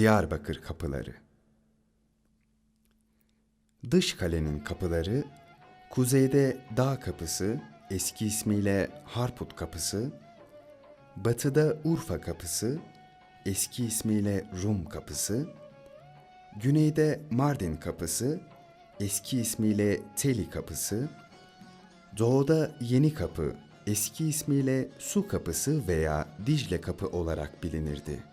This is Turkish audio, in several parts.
Diyarbakır kapıları Dış kalenin kapıları, kuzeyde Dağ Kapısı, eski ismiyle Harput Kapısı, batıda Urfa Kapısı, eski ismiyle Rum Kapısı, güneyde Mardin Kapısı, eski ismiyle Teli Kapısı, doğuda Yeni Kapı, eski ismiyle Su Kapısı veya Dicle Kapı olarak bilinirdi.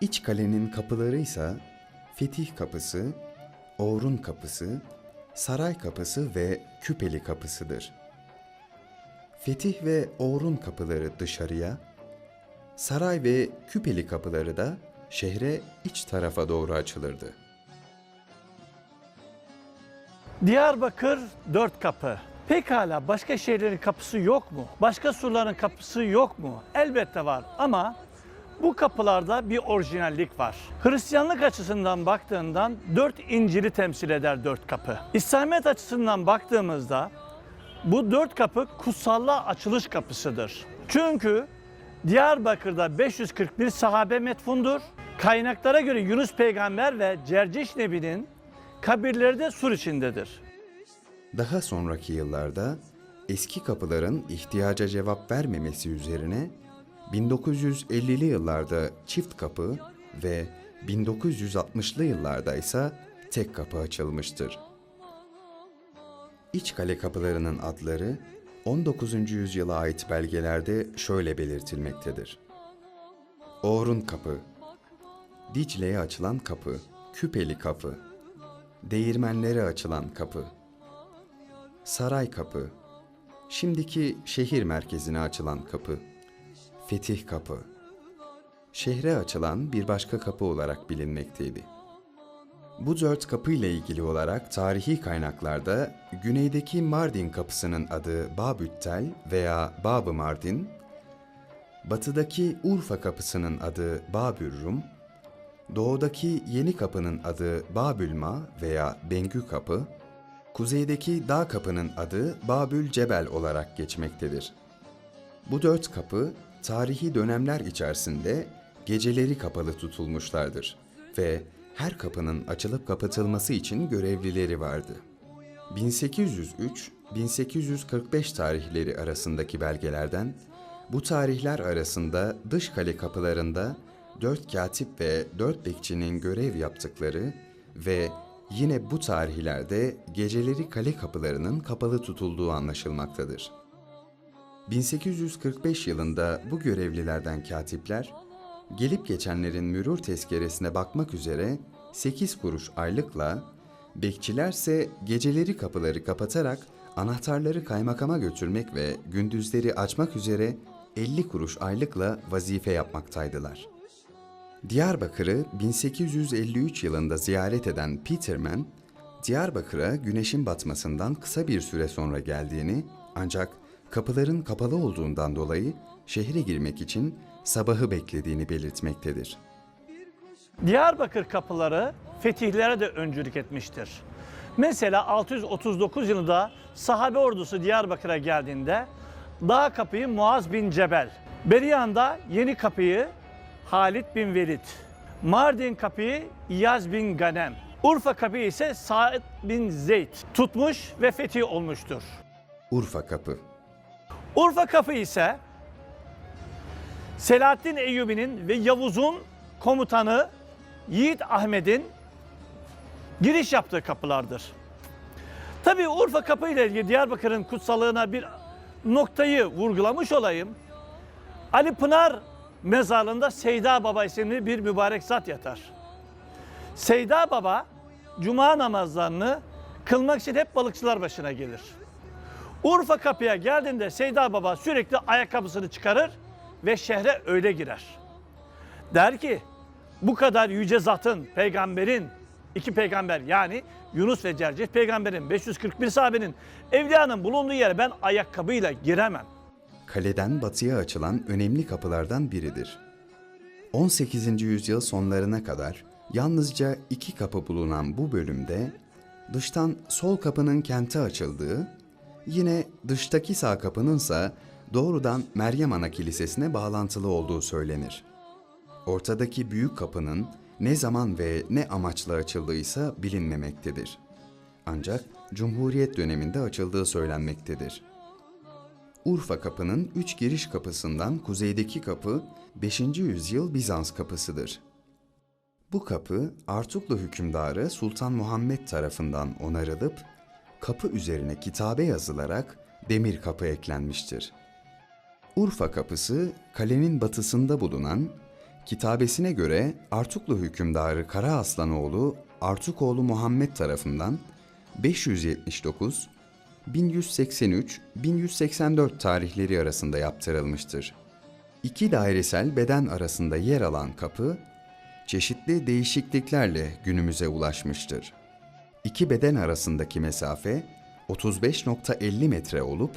İç kalenin kapıları ise Fetih Kapısı, Oğrun Kapısı, Saray Kapısı ve Küpeli Kapısıdır. Fetih ve Oğrun kapıları dışarıya, Saray ve Küpeli kapıları da şehre iç tarafa doğru açılırdı. Diyarbakır dört kapı. Pekala başka şehirlerin kapısı yok mu? Başka surların kapısı yok mu? Elbette var ama bu kapılarda bir orijinallik var. Hristiyanlık açısından baktığından dört inciri temsil eder dört kapı. İslamiyet açısından baktığımızda bu dört kapı kutsallığa açılış kapısıdır. Çünkü Diyarbakır'da 541 sahabe metfundur. Kaynaklara göre Yunus peygamber ve Cerciş Nebi'nin kabirleri de sur içindedir. Daha sonraki yıllarda eski kapıların ihtiyaca cevap vermemesi üzerine 1950'li yıllarda çift kapı ve 1960'lı yıllarda ise tek kapı açılmıştır. İç kale kapılarının adları 19. yüzyıla ait belgelerde şöyle belirtilmektedir. Oğrun Kapı, Dicle'ye açılan kapı, Küpeli Kapı, Değirmenlere açılan kapı, Saray Kapı, şimdiki şehir merkezine açılan kapı, Fetih Kapı, şehre açılan bir başka kapı olarak bilinmekteydi. Bu dört kapı ile ilgili olarak tarihi kaynaklarda güneydeki Mardin kapısının adı Babüttel veya Babı Mardin, batıdaki Urfa kapısının adı Babürrum, doğudaki yeni kapının adı Babülma veya Bengü kapı, kuzeydeki dağ kapının adı Babül Cebel olarak geçmektedir. Bu dört kapı tarihi dönemler içerisinde geceleri kapalı tutulmuşlardır ve her kapının açılıp kapatılması için görevlileri vardı. 1803-1845 tarihleri arasındaki belgelerden bu tarihler arasında dış kale kapılarında dört katip ve dört bekçinin görev yaptıkları ve yine bu tarihlerde geceleri kale kapılarının kapalı tutulduğu anlaşılmaktadır. 1845 yılında bu görevlilerden katipler, gelip geçenlerin mürur tezkeresine bakmak üzere 8 kuruş aylıkla, bekçilerse geceleri kapıları kapatarak anahtarları kaymakama götürmek ve gündüzleri açmak üzere 50 kuruş aylıkla vazife yapmaktaydılar. Diyarbakır'ı 1853 yılında ziyaret eden Peterman, Diyarbakır'a güneşin batmasından kısa bir süre sonra geldiğini ancak kapıların kapalı olduğundan dolayı şehre girmek için sabahı beklediğini belirtmektedir. Diyarbakır kapıları fetihlere de öncülük etmiştir. Mesela 639 yılında sahabe ordusu Diyarbakır'a geldiğinde Dağ kapıyı Muaz bin Cebel, Beriyan'da Yeni kapıyı Halid bin Velid, Mardin kapıyı İyaz bin Ganem, Urfa kapıyı ise Said bin Zeyd tutmuş ve fetih olmuştur. Urfa Kapı Urfa kapı ise Selahaddin Eyyubi'nin ve Yavuz'un komutanı Yiğit Ahmet'in giriş yaptığı kapılardır. Tabii Urfa kapı ile ilgili Diyarbakır'ın kutsallığına bir noktayı vurgulamış olayım. Ali Pınar mezarlığında Seyda Baba isimli bir mübarek zat yatar. Seyda Baba cuma namazlarını kılmak için hep balıkçılar başına gelir. Urfa kapıya geldiğinde Seyda Baba sürekli ayakkabısını çıkarır ve şehre öyle girer. Der ki bu kadar yüce zatın, peygamberin, iki peygamber yani Yunus ve Cerciş peygamberin, 541 sahabenin, evliyanın bulunduğu yere ben ayakkabıyla giremem. kaleden batıya açılan önemli kapılardan biridir. 18. yüzyıl sonlarına kadar yalnızca iki kapı bulunan bu bölümde dıştan sol kapının kente açıldığı, yine dıştaki sağ kapının ise doğrudan Meryem Ana Kilisesi'ne bağlantılı olduğu söylenir. Ortadaki büyük kapının ne zaman ve ne amaçla açıldıysa bilinmemektedir. Ancak Cumhuriyet döneminde açıldığı söylenmektedir. Urfa Kapı'nın üç giriş kapısından kuzeydeki kapı 5. yüzyıl Bizans kapısıdır. Bu kapı Artuklu hükümdarı Sultan Muhammed tarafından onarılıp kapı üzerine kitabe yazılarak demir kapı eklenmiştir. Urfa kapısı kalenin batısında bulunan kitabesine göre Artuklu hükümdarı Kara Aslanoğlu Artukoğlu Muhammed tarafından 579 1183-1184 tarihleri arasında yaptırılmıştır. İki dairesel beden arasında yer alan kapı, çeşitli değişikliklerle günümüze ulaşmıştır. İki beden arasındaki mesafe 35.50 metre olup,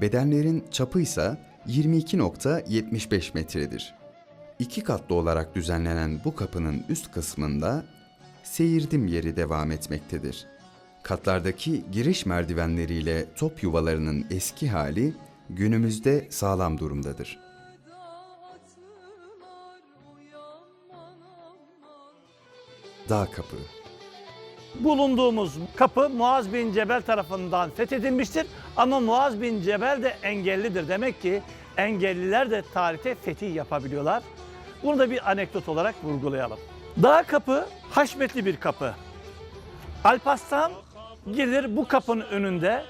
bedenlerin çapı ise 22.75 metredir. İki katlı olarak düzenlenen bu kapının üst kısmında seyirdim yeri devam etmektedir. Katlardaki giriş merdivenleriyle top yuvalarının eski hali günümüzde sağlam durumdadır. Dağ Kapı Bulunduğumuz kapı Muaz bin Cebel tarafından fethedilmiştir. Ama Muaz bin Cebel de engellidir. Demek ki engelliler de tarihte fetih yapabiliyorlar. Bunu da bir anekdot olarak vurgulayalım. Dağ kapı haşmetli bir kapı. Alparslan gelir bu kapının önünde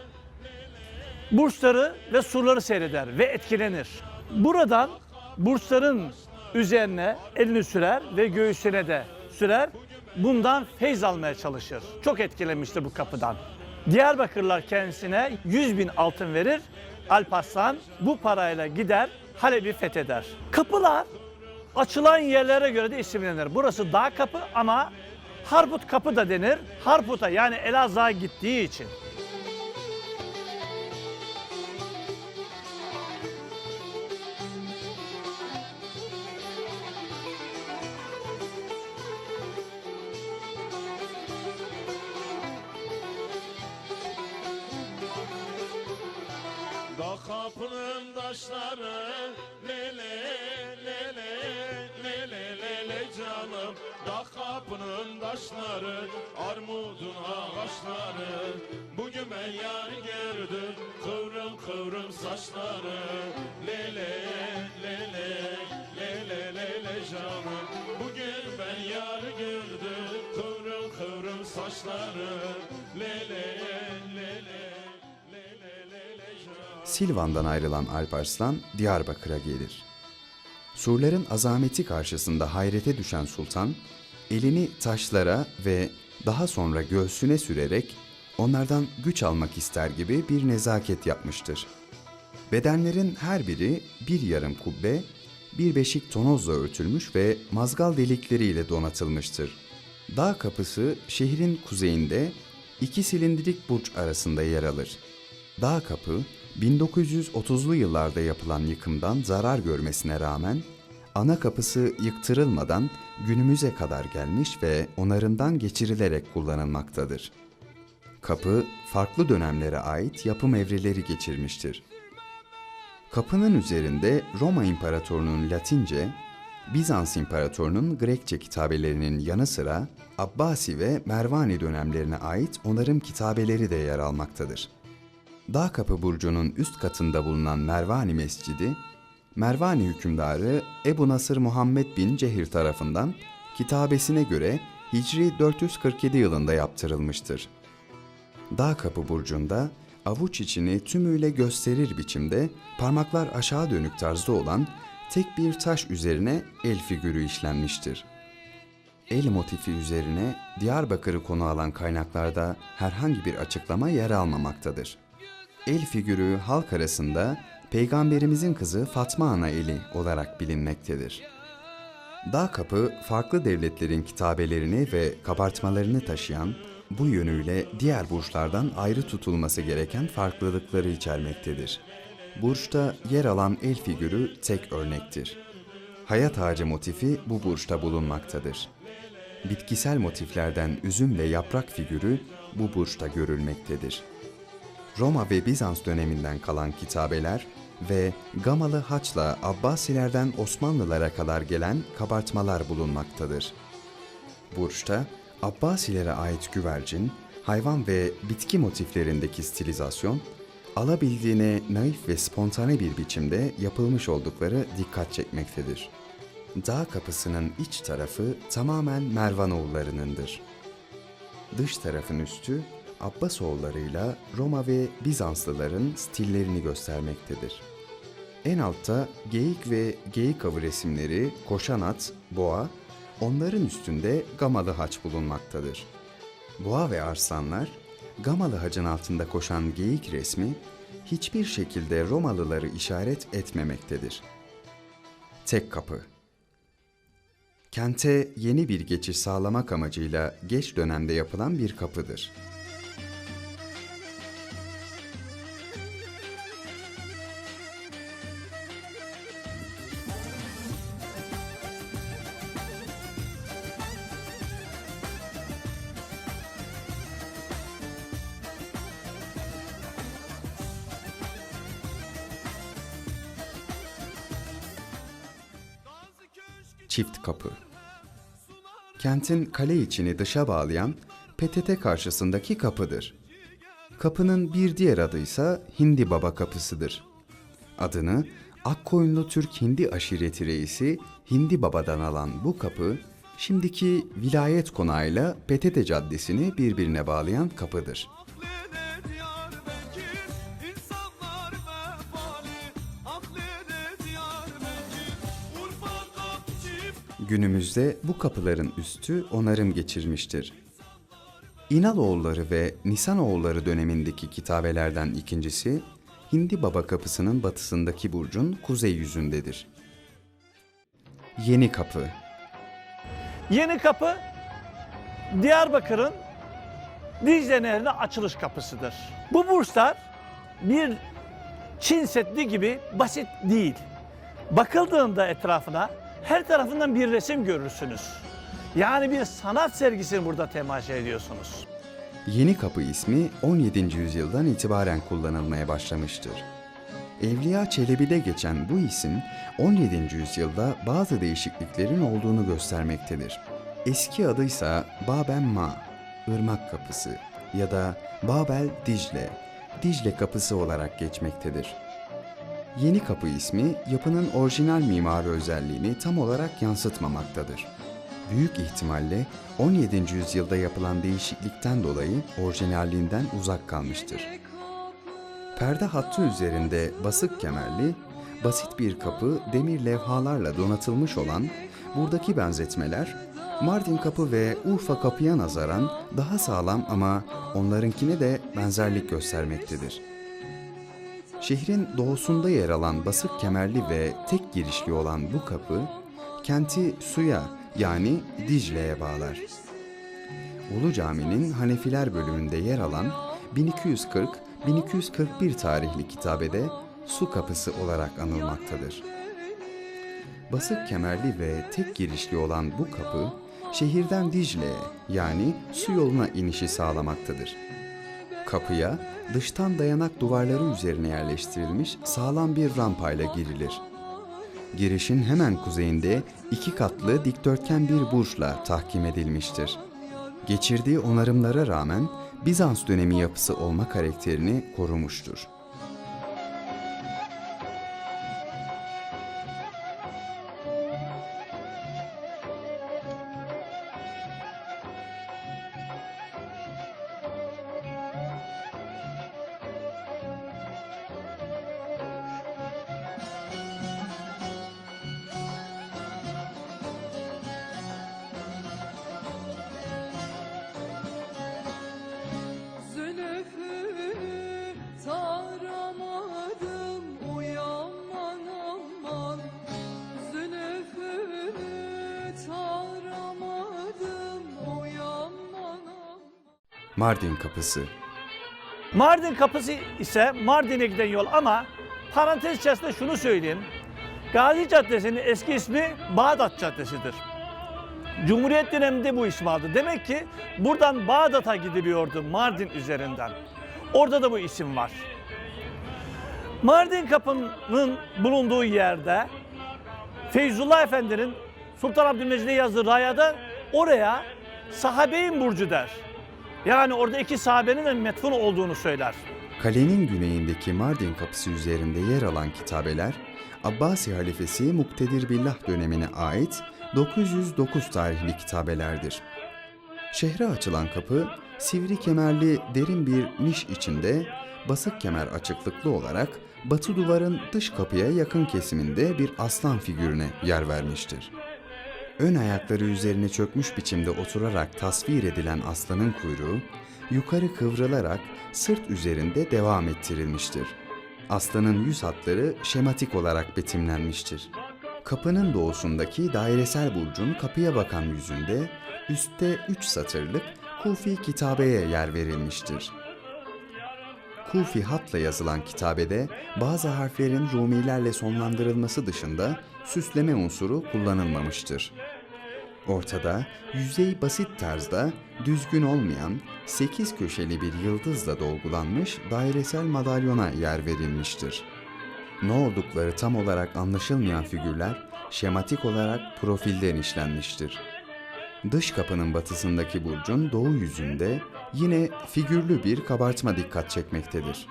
burçları ve surları seyreder ve etkilenir. Buradan burçların üzerine elini sürer ve göğsüne de sürer. Bundan feyz almaya çalışır. Çok etkilenmiştir bu kapıdan. Diyarbakırlar kendisine 100 bin altın verir. Alparslan bu parayla gider Halep'i fetheder. Kapılar açılan yerlere göre de isimlenir. Burası dağ kapı ama Harput kapı da denir. Harput'a yani Elazığ'a gittiği için. Armudun ağaçları Bugün ben yar gördüm kıvrım kıvrım saçları Lele lele lele lele canım Bugün ben yar gördüm kıvrım kıvrım saçları Lele lele Silvan'dan ayrılan Alparslan Diyarbakır'a gelir. Surların azameti karşısında hayrete düşen sultan, elini taşlara ve daha sonra göğsüne sürerek onlardan güç almak ister gibi bir nezaket yapmıştır. Bedenlerin her biri bir yarım kubbe, bir beşik tonozla örtülmüş ve mazgal delikleriyle donatılmıştır. Dağ kapısı şehrin kuzeyinde iki silindirik burç arasında yer alır. Dağ kapı 1930'lu yıllarda yapılan yıkımdan zarar görmesine rağmen ana kapısı yıktırılmadan günümüze kadar gelmiş ve onarımdan geçirilerek kullanılmaktadır. Kapı farklı dönemlere ait yapım evreleri geçirmiştir. Kapının üzerinde Roma İmparatorluğu'nun Latince, Bizans İmparatorluğu'nun Grekçe kitabelerinin yanı sıra Abbasi ve Mervani dönemlerine ait onarım kitabeleri de yer almaktadır. Dağ Kapı Burcu'nun üst katında bulunan Mervani Mescidi, Mervani hükümdarı Ebu Nasır Muhammed bin Cehir tarafından kitabesine göre Hicri 447 yılında yaptırılmıştır. Dağ Kapı Burcu'nda avuç içini tümüyle gösterir biçimde parmaklar aşağı dönük tarzda olan tek bir taş üzerine el figürü işlenmiştir. El motifi üzerine Diyarbakır'ı konu alan kaynaklarda herhangi bir açıklama yer almamaktadır. El figürü halk arasında Peygamberimizin kızı Fatma Ana eli olarak bilinmektedir. Dağ kapı farklı devletlerin kitabelerini ve kabartmalarını taşıyan, bu yönüyle diğer burçlardan ayrı tutulması gereken farklılıkları içermektedir. Burçta yer alan el figürü tek örnektir. Hayat ağacı motifi bu burçta bulunmaktadır. Bitkisel motiflerden üzüm ve yaprak figürü bu burçta görülmektedir. Roma ve Bizans döneminden kalan kitabeler ve Gamalı haçla Abbasilerden Osmanlılara kadar gelen kabartmalar bulunmaktadır. Burç'ta Abbasilere ait güvercin, hayvan ve bitki motiflerindeki stilizasyon, alabildiğine naif ve spontane bir biçimde yapılmış oldukları dikkat çekmektedir. Dağ kapısının iç tarafı tamamen Mervanoğullarınındır. Dış tarafın üstü Abbasoğullarıyla Roma ve Bizanslıların stillerini göstermektedir. En altta geyik ve geyik avı resimleri, koşan at, boğa, onların üstünde gamalı haç bulunmaktadır. Boğa ve arslanlar, gamalı hacın altında koşan geyik resmi hiçbir şekilde Romalıları işaret etmemektedir. Tek kapı Kente yeni bir geçiş sağlamak amacıyla geç dönemde yapılan bir kapıdır. Kapı. Kentin kale içini dışa bağlayan PTT karşısındaki kapıdır. Kapının bir diğer adı ise Hindi Baba Kapısıdır. Adını Akkoyunlu Türk Hindi aşireti reisi Hindi Baba'dan alan bu kapı, şimdiki vilayet konağıyla PTT Caddesi'ni birbirine bağlayan kapıdır. Günümüzde bu kapıların üstü onarım geçirmiştir. İnaloğulları ve Nisanoğulları dönemindeki kitabelerden ikincisi, Hindi Baba Kapısı'nın batısındaki burcun kuzey yüzündedir. Yeni Kapı Yeni kapı Diyarbakır'ın Dicle Nehri'ne açılış kapısıdır. Bu burslar bir Çin Seddi gibi basit değil. Bakıldığında etrafına her tarafından bir resim görürsünüz. Yani bir sanat sergisini burada temaşa ediyorsunuz. Yeni Kapı ismi 17. yüzyıldan itibaren kullanılmaya başlamıştır. Evliya Çelebi'de geçen bu isim 17. yüzyılda bazı değişikliklerin olduğunu göstermektedir. Eski adıysa Baben Ma, Irmak Kapısı ya da Babel Dicle, Dicle Kapısı olarak geçmektedir. Yeni Kapı ismi yapının orijinal mimari özelliğini tam olarak yansıtmamaktadır. Büyük ihtimalle 17. yüzyılda yapılan değişiklikten dolayı orijinalliğinden uzak kalmıştır. Perde hattı üzerinde basık kemerli, basit bir kapı demir levhalarla donatılmış olan buradaki benzetmeler Mardin kapı ve Urfa kapıya nazaran daha sağlam ama onlarınkine de benzerlik göstermektedir. Şehrin doğusunda yer alan basık kemerli ve tek girişli olan bu kapı, kenti suya yani Dicle'ye bağlar. Ulu Cami'nin Hanefiler bölümünde yer alan 1240-1241 tarihli kitabede su kapısı olarak anılmaktadır. Basık kemerli ve tek girişli olan bu kapı, şehirden Dicle'ye yani su yoluna inişi sağlamaktadır. Kapıya dıştan dayanak duvarları üzerine yerleştirilmiş sağlam bir rampayla girilir. Girişin hemen kuzeyinde iki katlı dikdörtgen bir burçla tahkim edilmiştir. Geçirdiği onarımlara rağmen Bizans dönemi yapısı olma karakterini korumuştur. Mardin Kapısı Mardin kapısı ise Mardin'e giden yol ama parantez içerisinde şunu söyleyeyim. Gazi Caddesi'nin eski ismi Bağdat Caddesi'dir. Cumhuriyet döneminde bu isim aldı. Demek ki buradan Bağdat'a gidiliyordu Mardin üzerinden. Orada da bu isim var. Mardin Kapı'nın bulunduğu yerde Feyzullah Efendi'nin Sultan Abdülmecid'e yazdığı rayada oraya sahabeyin burcu der. Yani orada iki sahabenin de metfun olduğunu söyler. Kalenin güneyindeki Mardin kapısı üzerinde yer alan kitabeler, Abbasi halifesi Muktedir Billah dönemine ait 909 tarihli kitabelerdir. Şehre açılan kapı, sivri kemerli derin bir niş içinde basık kemer açıklıklı olarak batı duvarın dış kapıya yakın kesiminde bir aslan figürüne yer vermiştir. Ön ayakları üzerine çökmüş biçimde oturarak tasvir edilen aslanın kuyruğu, yukarı kıvrılarak sırt üzerinde devam ettirilmiştir. Aslanın yüz hatları şematik olarak betimlenmiştir. Kapının doğusundaki dairesel burcun kapıya bakan yüzünde üstte üç satırlık Kufi kitabeye yer verilmiştir. Kufi hatla yazılan kitabede bazı harflerin Rumilerle sonlandırılması dışında süsleme unsuru kullanılmamıştır. Ortada yüzey basit tarzda düzgün olmayan 8 köşeli bir yıldızla dolgulanmış dairesel madalyona yer verilmiştir. Ne oldukları tam olarak anlaşılmayan figürler şematik olarak profilden işlenmiştir. Dış kapının batısındaki burcun doğu yüzünde yine figürlü bir kabartma dikkat çekmektedir.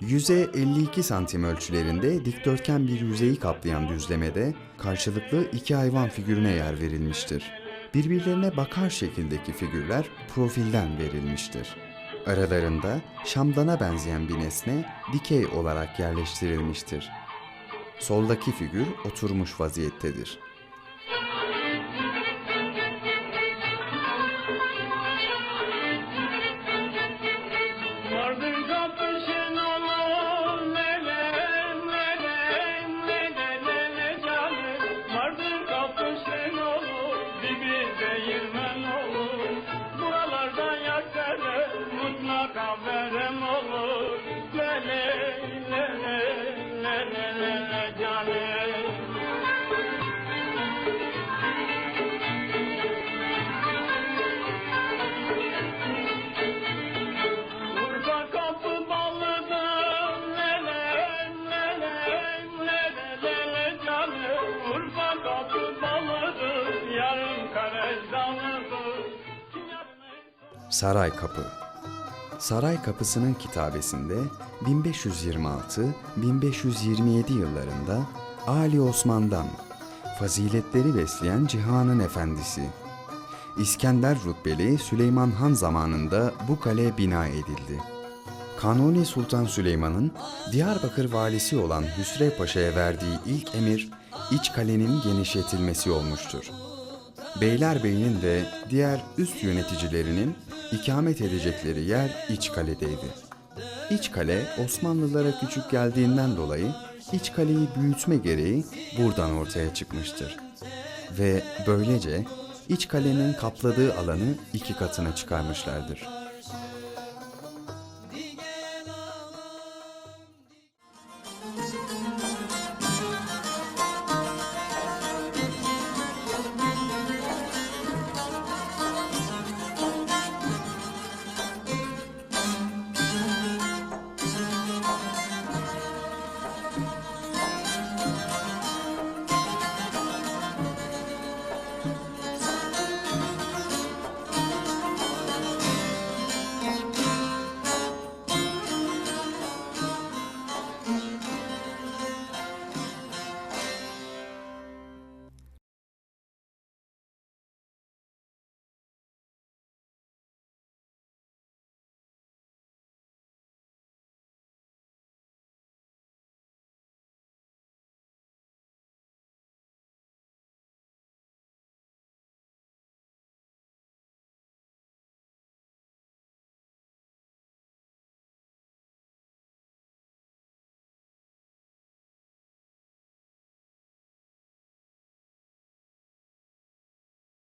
Yüze 52 santim ölçülerinde dikdörtgen bir yüzeyi kaplayan düzlemede karşılıklı iki hayvan figürüne yer verilmiştir. Birbirlerine bakar şekildeki figürler profilden verilmiştir. Aralarında şamdana benzeyen bir nesne dikey olarak yerleştirilmiştir. Soldaki figür oturmuş vaziyettedir. bir beyirme Saray Kapı Saray Kapısı'nın kitabesinde 1526-1527 yıllarında Ali Osman'dan faziletleri besleyen Cihan'ın efendisi İskender rütbeli Süleyman Han zamanında bu kale bina edildi. Kanuni Sultan Süleyman'ın Diyarbakır valisi olan Hüsrev Paşa'ya verdiği ilk emir iç kalenin genişletilmesi olmuştur. Beylerbeyi'nin ve diğer üst yöneticilerinin ikamet edecekleri yer iç kaledeydi. İç kale Osmanlılara küçük geldiğinden dolayı iç kaleyi büyütme gereği buradan ortaya çıkmıştır. Ve böylece iç kalenin kapladığı alanı iki katına çıkarmışlardır.